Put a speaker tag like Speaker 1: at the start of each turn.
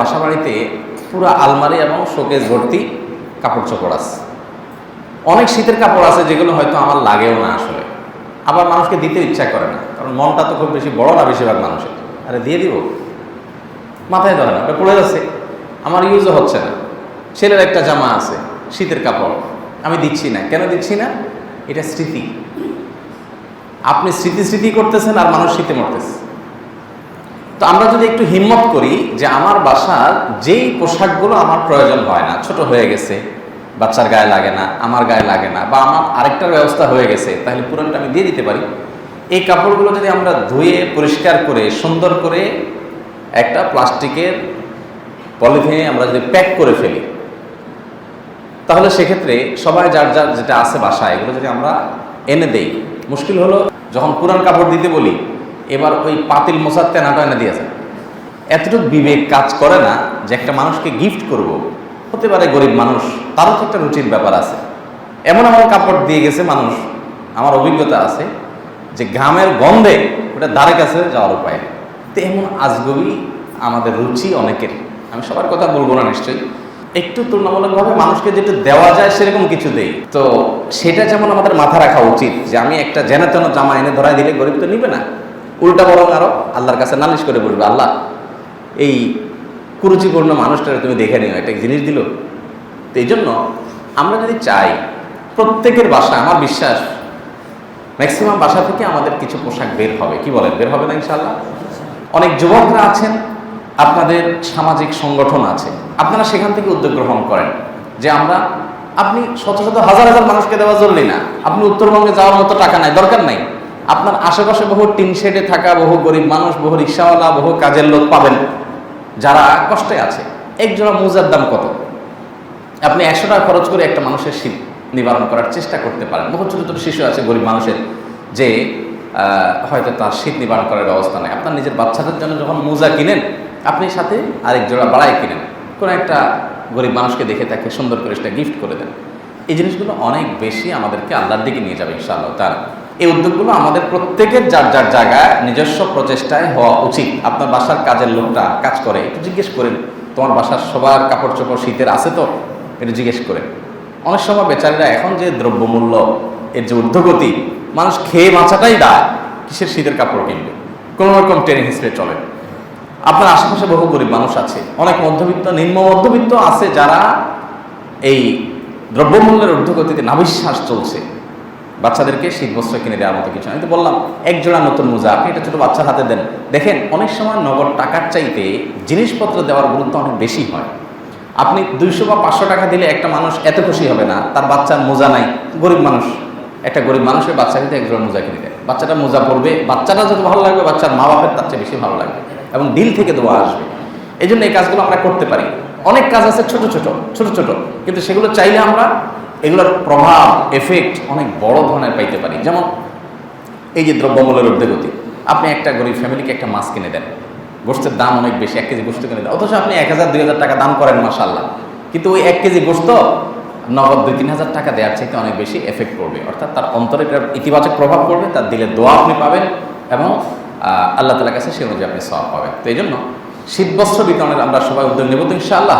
Speaker 1: বাসা বাড়িতে পুরো আলমারি এবং শোকেস ভর্তি কাপড় চোপড় আছে। অনেক শীতের কাপড় আছে যেগুলো হয়তো আমার লাগেও না আসলে। আবার মানুষকে দিতে ইচ্ছা করে না, কারণ মনটা তো খুব বেশি বড় না বেশিরভাগ মানুষের। আরে দিয়ে দিব। মাথায় ধরে না পড়ে যাচ্ছে। আমার ইউজও হচ্ছে না। ছেলের একটা জামা আছে, শীতের কাপড়। আমি দিচ্ছি না। কেন দিচ্ছি না? এটা স্মৃতি। আপনি স্মৃতি স্মৃতি করতেছেন আর মানুষ শীতে মরতেছে। তো আমরা যদি একটু হিম্মত করি যে আমার বাসার যেই পোশাকগুলো আমার প্রয়োজন হয় না, ছোট হয়ে গেছে, বাচ্চার গায়ে লাগে না, আমার গায়ে লাগে না, বা আমার আরেকটার ব্যবস্থা হয়ে গেছে, তাহলে পুরানটা আমি দিয়ে দিতে পারি। এই কাপড়গুলো যদি আমরা ধুয়ে, পরিষ্কার করে, সুন্দর করে একটা প্লাস্টিকের পলিথিনে আমরা যদি প্যাক করে ফেলি, তাহলে সেক্ষেত্রে সবাই যার যার যেটা আছে বাসায়, এগুলো যদি আমরা এনে দেই। মুশকিল হলো যখন পুরান কাপড় দিতে বলি এবার ওই পাতিল মোসার তেনাটা এনে দিয়েছে। এতটুকু বিবেক কাজ করে না যে একটা মানুষকে গিফট করব। হতে পারে গরিব মানুষ, তারও তো একটা রুচির ব্যাপার আছে। এমন এমন কাপড় দিয়ে গেছে মানুষ, আমার অভিজ্ঞতা আছে, যে ঘামের গন্ধে ওটা দ্বারে কাছে যাওয়ার উপায়। তো এমন আজগবি আমাদের রুচি অনেকের। আমি সবার কথা বলব না নিশ্চয়ই। একটু তুলনামূলকভাবে মানুষকে যেটা দেওয়া যায় সেরকম কিছু দেই। তো সেটা যেমন আমাদের মাথা রাখা উচিত যে আমি একটা জেনে তেন জামা এনে ধরাই দিলে গরিব তো নিবে না। উল্টা বরং আরও আল্লাহর কাছে নালিশ করে বলবে, আল্লাহ, এই কুরুচিপূর্ণ মানুষটাকে তুমি দেখে নিও, একটা জিনিস দিল। তো এই জন্য আমরা যদি চাই, প্রত্যেকের বাসা আমার বিশ্বাস, ম্যাক্সিমাম বাসা থেকে আমাদের কিছু পোশাক বের হবে। কি বলেন? বের হবে না ইনশাল্লাহ অনেক যুবকরা আছেন, আপনাদের সামাজিক সংগঠন আছে, আপনারা সেখান থেকে উদ্যোগ গ্রহণ করেন যে আমরা, আপনি শত শত হাজার হাজার মানুষকে দেওয়া জরুরি না। আপনি উত্তরবঙ্গে যাওয়ার মতো টাকা নাই, দরকার নাই। আপনার আশেপাশে বহু টিন শেডে থাকা বহু গরিব মানুষ, বহু রিক্সাওয়ালা, বহু কাজের লোক পাবেন। যারা কষ্টে আছে। এক জোড়া মোজার দাম কত? আপনি একশো টাকা খরচ করে একটা মানুষের শীত নিবারণ করার চেষ্টা করতে পারেন। বহু ছোটো ছোটো শিশু আছে, গরিব মানুষের, যে হয়তো তার শীত নিবারণ করার ব্যবস্থা নেই। আপনার নিজের বাচ্চাদের জন্য যখন মোজা কিনেন, আপনি সাথে আরেক জোড়া বাড়াই কিনেন। কোনো একটা গরিব মানুষকে দেখে তাকে সুন্দর করে সেটা গিফট করে দেন। এই জিনিসগুলো অনেক বেশি আমাদেরকে আল্লাহর দিকে নিয়ে যাবে, ইনশাআল্লাহ তার এই উদ্যোগগুলো আমাদের প্রত্যেকের যার যার জায়গায় নিজস্ব প্রচেষ্টায় হওয়া উচিত। আপনার বাসার কাজের লোকটা কাজ করে, একটু জিজ্ঞেস করেন, তোমার বাসার সবার কাপড় চোপড় শীতের আছে তো? এটা জিজ্ঞেস করেন। অনেক সময় বেচারীরা এখন যে দ্রব্যমূল্য, এর যে ঊর্ধ্বগতি, মানুষ খেয়ে বাঁচাটাই দায়, কিসের শীতের কাপড় কিনবে? কোনো রকম ট্রেনে হিসেবে চলে। আপনার আশেপাশে বহু গরিব মানুষ আছে, অনেক মধ্যবিত্ত, নিম্ন মধ্যবিত্ত আছে যারা এই দ্রব্যমূল্যের ঊর্ধ্বগতিতে নাবিশ্বাস চলছে। বাচ্চাদেরকে শীত বস্ত্র কিনে দেওয়ার মতো কিছু আমি তো বললাম, এক জোড়া নতুন মোজা, আপনি এটা ছোটো বাচ্চার হাতে দেন। দেখেন, অনেক সময় নগদ টাকার চাইতে জিনিসপত্র দেওয়ার গুরুত্ব অনেক বেশি হয়। আপনি দুইশো বা পাঁচশো টাকা দিলে একটা মানুষ এত খুশি হবে না, তার বাচ্চার মোজা নাই। গরিব মানুষ, একটা গরিব মানুষের বাচ্চা কিন্তু এক জোড়া মোজা কিনে দেয়। বাচ্চাটা মোজা পড়বে বাচ্চাটা যত ভালো লাগবে, বাচ্চার মা বাপের তার চেয়ে বেশি ভালো লাগবে। এবং দিল থেকে দোয়া আসবে। এই জন্য এই কাজগুলো আমরা করতে পারি। অনেক কাজ আছে ছোট ছোট ছোট ছোট। কিন্তু সেগুলো চাইলে আমরা এগুলোর প্রভাব এফেক্ট অনেক বড় ধরনের পাইতে পারি। যেমন এই যে দ্রব্যমূল্যের ঊর্ধ্বগতি আপনি একটা গরিব ফ্যামিলিকে একটা মাছ কিনে দেন। গোষ্ঠের দাম অনেক বেশি, এক কেজি গোষ্ঠ কিনে দেন। অথচ আপনি এক হাজার, দুই হাজার টাকা দাম করেন মাসাল্লাহ কিন্তু ওই এক কেজি গোস্ত নগদ দুই, তিন হাজার টাকা দেওয়ার চাইতে অনেক বেশি এফেক্ট পড়বে অর্থাৎ তার অন্তরে একটা ইতিবাচক প্রভাব পড়বে, তার দিলে দোয়া আপনি পাবেন এবং আল্লাহ তালার কাছে সে অনুযায়ী আপনি সব পাবেন। তো এই জন্য শীতবস্ত্র বিতরণের আমরা সবাই উদ্যোগ নেব তো ইনশাআল্লাহ।